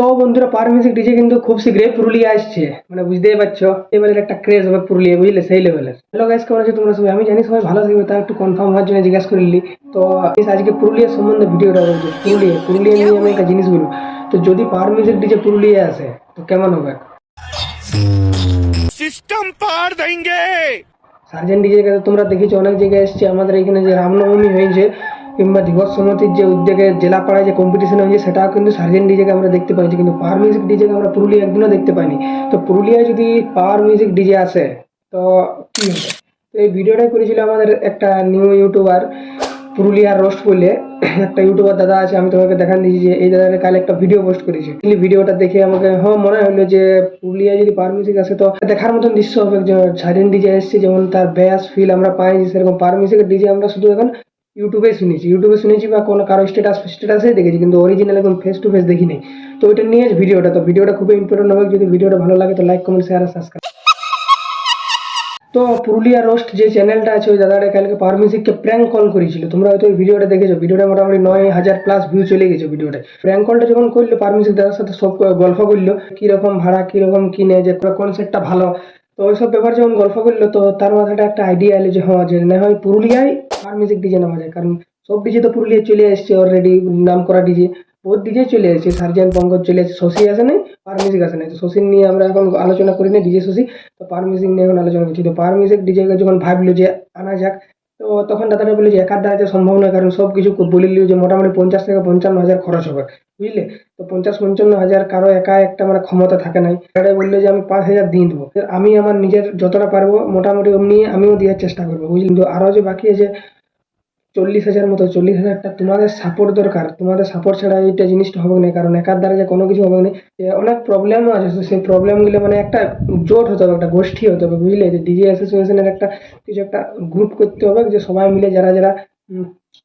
তো বন্ধুরা পার music DJ কিন্তু খুব শীঘ্রই পুরুলিয়া আসছে। মানে বুঝতেই পারছ এবারের একটা ক্রেজ হবে পুরুলিয়া বুঝলে? সেই লেভেলের হ্যালো গাইস কেমন আছো তোমরা সবাই? আমি জানি সবাই ভালো থাকবে তা একটু কনফার্ম হওয়ার জন্য জিজ্ঞাসা করলি তো আজকে পুরুলিয়া সম্বন্ধে ভিডিওটা বলছি। পুরুলিয়া পুরুলিয়া নিয়ে আমি একটা জিনিস বলব। তো যদি পার মিউজিক ডিজে পুরুলিয়া আসে তো কেমন হবে? সিস্টেম পার দেंगे সার্জেন্ট ডিজে তোমরা দেখেছ অনেক জায়গায় এসছে। আমাদের এখানে যে রামনবমী হয়েছে কিংবা দিবস সমিতির যে উদ্যোগে জেলা পাড়ায় যে কম্পিটিশন হয়েছে, সেটাও কিন্তু সার্জেন্ট ডিজেকে আমরা দেখতে পাইছি কিন্তু পাওয়ার মিউজিক ডিজেকে আমরা পুরুলিয়া একদিনও দেখতে পাইনি। তো পুরুলিয়ায় যদি পাওয়ার মিউজিক ডিজে আসে, তো কি হবে? তো এই ভিডিওটাই করেছিল আমাদের একটা নিউ ইউটিউবার পুরুলিয়ার রোস্ট বলে। একটা ইউটিউবার দাদা আছে, আমি তোমাকে দেখান দিয়েছি যে এই দাদার কাল একটা ভিডিও পোস্ট করেছে। ভিডিওটা দেখে আমাকে হ্যাঁ মনে হলো যে পুরুলিয়ায় যদি পার মিউজিক আসে, তো দেখার মতন দৃশ্য হবে। যে সাইলেন্ট ডিজে এসছে, যেমন তার ব্যাস ফিল আমরা পাই সেরকম পার মিউজিকের ডিজে আমরা শুধু এখন ইউটিউবে শুনেছি। ইউটিউবে শুনেছি বা কোনো কারও স্ট্যাটাস স্ট্যাটাসে দেখেছি, কিন্তু অরিজিনাল একদম ফেস টু ফেস দেখিনি। তো ওইটা নিয়ে ভিডিওটা। তো ভিডিওটা খুবই ইম্পর্টেন্ট হবে। যদি ভিডিওটা ভালো লাগে, তো লাইক কমেন্ট শেয়ার আর সাবস্ক্রাইব তো পুরুলিয়া রোস্ট যে চ্যানেলটা আছে, ওই দাদাটা কালকে পাওয়ার প্র্যাঙ্ক কল করেছিল। তোমরা হয়তো ওই ভিডিওটা দেখেছ। ভিডিওটা মোটামুটি নয় হাজার প্লাস ভিউ চলে গেছে ভিডিওটা। প্র্যাঙ্ক কলটা যখন করল পাওয়ার দাদার সাথে সব গল্প করল, কীরকম ভাড়া, কীরকম কিনে যে কোন সেটটা ভালো। তো ওইসব ব্যাপার যখন গল্প করল, তো তার মাথাটা একটা আইডিয়া এলো যে হ্যাঁ যে না হয় পুরুলিয়ায় পাওয়ার মিউজিক ডিজে নেওয়া যায়। কারণ সব ডিজে তো পুরুলিয়ায় চলে এসছে অলরেডি নাম করা ডিজে বহুত ডিজে চলে এসেছে, সার্জেন, পঙ্কজ চলে এসেছে, শশী আসে নাই, পার মিউজিক আসে নাই। তো শশী নিয়ে আমরা এখন আলোচনা করি না ডিজে শশী। তো পার মিউজিক নিয়ে এখন আলোচনা করছি। তো পার মিউজিক ডিজে যখন ভাবলো যে আনা যাক, তো তখন দাদাটা বলে যে একার দ্বারা সম্ভব নয়, কারণ সব কিছু বলিল যে মোটামুটি পঞ্চাশ থেকে পঞ্চান্ন হাজার খরচ হবে। বুঝলে? তো পঞ্চাশ পঞ্চান্ন হাজার কারও একা একটা মানে ক্ষমতা থাকে নাই। দাদাটা বলল যে আমি পাঁচ হাজার দিয়ে দেবো। আমি আমার নিজের যতটা পারব, মোটামুটি অমনি আমিও দেওয়ার চেষ্টা করব, বুঝলি? কিন্তু আরও যে বাকি আছে চল্লিশ হাজার মতো, চল্লিশ হাজারটা তোমাদের সাপোর্ট দরকার। তোমাদের সাপোর্ট ছাড়া এইটা জিনিসটা হবে না, কারণ একার দ্বারা যে কোনো কিছু হবে না। অনেক প্রবলেমও আছে, তো সেই প্রবলেমগুলো মানে একটা জোট হতে হবে, একটা গোষ্ঠী হতে হবে, বুঝলে? যে ডিজে অ্যাসোসিয়েশনের একটা কিছু একটা গ্রুপ করতে হবে, যে সবাই মিলে যারা যারা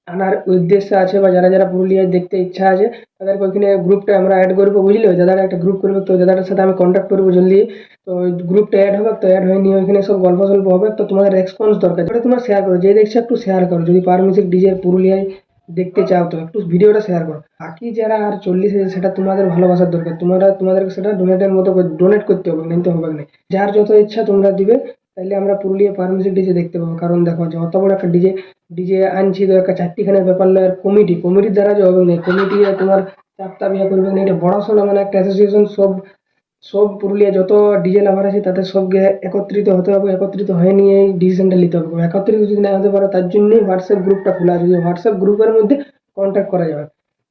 আনার উদ্দেশ্য আছে বা যারা যারা পুরুলিয়ায় দেখতে ইচ্ছা আছে, তাদেরকে ওইখানে গ্রুপটা আমরা অ্যাড করব, বুঝলে? ওই দাদাটা একটা গ্রুপ করবে, তো দাদাটার সাথে আমি কন্ট্যাক্ট করব জলদি, তো গ্রুপটা অ্যাড হবে, তো অ্যাড হয়ে নিয়ে ওইখানে সব গল্প সল্প হবে, তো তোমাদের রেসপন্স দরকার। ওটা তোমরা শেয়ার করো যে দেখছ একটু শেয়ার করো, যদি পার মিউজিক ডিজে পুরুলিয়ায় দেখতে চাও, তো একটু ভিডিওটা শেয়ার করো। বাকি যারা আর চল্লিশ হাজার, সেটা তোমাদের ভালোবাসার দরকার। তোমরা, তোমাদেরকে সেটা ডোনেটের মতো ডোনেট করতে হবে, নিতে হবে না। যার যত ইচ্ছা তোমরা দিবে তাইলে আমরা পুরুলিয়া পার মিউজিক ডিজে দেখতে পাবো। কারণ দেখো যে অত বড় একটা ডিজে ডিজে আনছি তো একটা চারটিখানের ব্যাপার আর কমিটি কমিটির দ্বারা যে হবে না। কমিটি তোমার চারটা বিয়ে করবে না, এটা বড় সড়ো মানে একটা অ্যাসোসিয়েশন সব সব পুরুলিয়া যত ডিজে লাভার আছে, তাদের সবকে একত্রিত হতে হবে, একত্রিত হয়ে নিয়ে এই ডিসিশনটা নিতে হবে। একত্রিত যদি না হতে পারে, তার জন্যই হোয়াটসঅ্যাপ গ্রুপটা খোলা। আছে হোয়াটসঅ্যাপ গ্রুপের মধ্যে কন্ট্যাক্ট করা যাবে।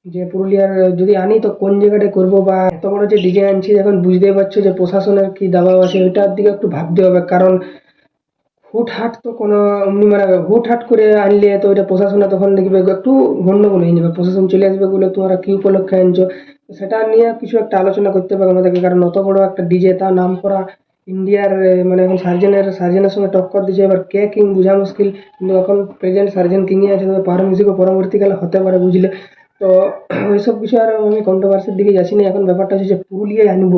যে পুরুলিয়ার, যদি আনি, তো কোন জায়গাটায় করব বা এত বড় যে ডিজে আনছি, এখন বুঝতেই পারছ যে প্রশাসনের কি দাবাব আছে, ওইটার দিকে একটু ভাবতে হবে। কারণ হুটহাট তো কোনো এমনি মানে হুটহাট করে আনলে তো ওইটা প্রশাসনে তখন দেখবে একটু গন্ডগোল হয়ে যাবে। প্রশাসন চলে আসবে বলে তোমরা কি উপলক্ষে আনছো? সেটা নিয়ে কিছু একটা আলোচনা করতে হবে আমাদেরকে, কারণ অত বড় একটা ডিজে তা নাম করা ইন্ডিয়ার মানে এখন সার্জেনের সার্জেনের সঙ্গে টক্কর দিচ্ছে এবার কে কিং, বোঝা মুশকিল। কিন্তু এখন প্রেজেন্ট সার্জেন কিংই আছে, তবে পার মিউজিকও পরবর্তীকালে হতে পারে, বুঝলে? তো ওইসব কিছু আর আমি কন্ট্রোভার্সির দিকে যাচ্ছি না। এখন ব্যাপারটা হচ্ছে যে পুরুলিয়ায় আনব।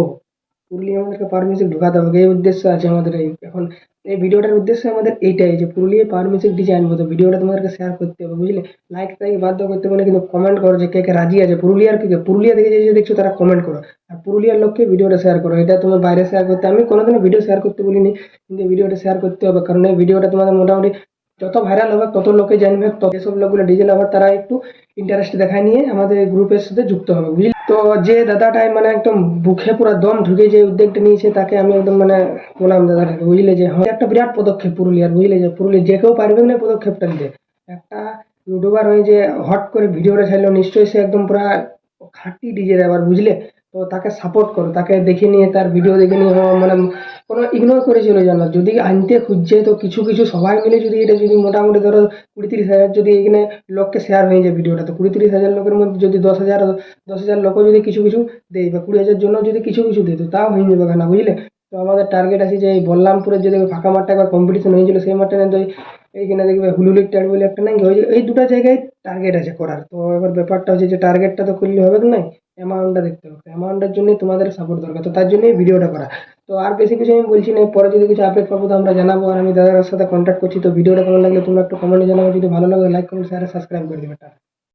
পুরুলিয়া আমাদেরকে পার মিউজিক ঢোকাতে হবে, এই উদ্দেশ্য আছে আমাদের এই এখন এই ভিডিওটার উদ্দেশ্য আমাদের এইটাই যে পুরুলিয়ায় পার মিউজিক আনব। তো ভিডিওটা তোমাদেরকে শেয়ার করতে হবে, বুঝলে? লাইক তাই বাধ্য করতে হবে কিন্তু কমেন্ট করো যে কে কে রাজি আছে। পুরুলিয়ার কে পুরুলিয়া থেকে যে দেখছ তারা কমেন্ট করো। আর পুরুলিয়ার লোককে ভিডিওটা শেয়ার করো। এটা তোমার বাইরে শেয়ার করতে আমি কোনোদিনও ভিডিও শেয়ার করতে বলিনি, কিন্তু ভিডিওটা শেয়ার করতে হবে। কারণ এই ভিডিওটা তোমাদের মোটামুটি যত ভাইরাল হবে তত লোকে জানবে, তত এসব লোকগুলো ডিজে লাভার তারা একটু ইন্টারেস্ট দেখায় নিয়ে আমাদের গ্রুপের সাথে যুক্ত হবে, বুঝলি? তো যে দাদাটাই মানে একদম বুকে পুরো দম ঢুকে যে উদ্যোগটা নিয়েছে, তাকে আমি একদম মানে বললাম, দাদাটাকে বুঝলে যে হ্যাঁ। একটা বিরাট পদক্ষেপ পুরুলিয়ার, বুঝলে যে পুরুলিয়া যে কেউ পারবে না পদক্ষেপটা নিতে। একটা ইউটিউবার হয়ে যে হট করে ভিডিওটা ছাড়লো, নিশ্চয়ই সে একদম পুরা খাঁটি ডিজে আবার বুঝলে? তো তাকে সাপোর্ট করো, তাকে দেখে নিয়ে, তার ভিডিও দেখে নিয়ে মানে কোনো ইগনোর করে চলে যান। না যদি আনতে খুঁজছে, তো কিছু কিছু সবাই মিলে যদি এটা যদি মোটামুটি ধরো কুড়ি তিরিশ হাজার যদি এখানে লোককে শেয়ার হয়ে যায় ভিডিওটা তো কুড়ি তিরিশ হাজার লোকের মধ্যে যদি দশ হাজার দশ হাজার লোকও যদি কিছু কিছু দেয় বা কুড়ি হাজার জন্য যদি কিছু কিছু দেয়, তো তাও হয়ে যাবে না বুঝলে? তো আমাদের টার্গেট আছে যে এই বল্লামপুরের যে দেখবে ফাঁকা মাঠটা একবার কম্পিটিশন হয়েছিল, সেই মাঠটা তো এই- এইখানে দেখবে হুলুলিক টার বলে একটা নাই ওই এই দুটো জায়গায় টার্গেট আছে করার। তো এবার ব্যাপারটা হচ্ছে যে টার্গেটটা তো করলে হবে নাই অ্যামাউন্টটা দেখতে হবে। অ্যামাউন্টের জন্যই তোমাদের সাপোর্ট দরকার। তো তার জন্যই ভিডিওটা করা। তো আর বেশি কিছু আমি বলছি না পরে যদি কিছু আপডেট পাবো তো আমরা জানাব। আর আমি দাদার সাথে কন্ট্যাক্ট করছি, তো ভিডিওটা কেমন লাগলে তোমরা একটু কমেন্টে জানাব যদি ভালো লাগে লাইক কমেন্ট শেয়ার সাবস্ক্রাইব করে দেবে।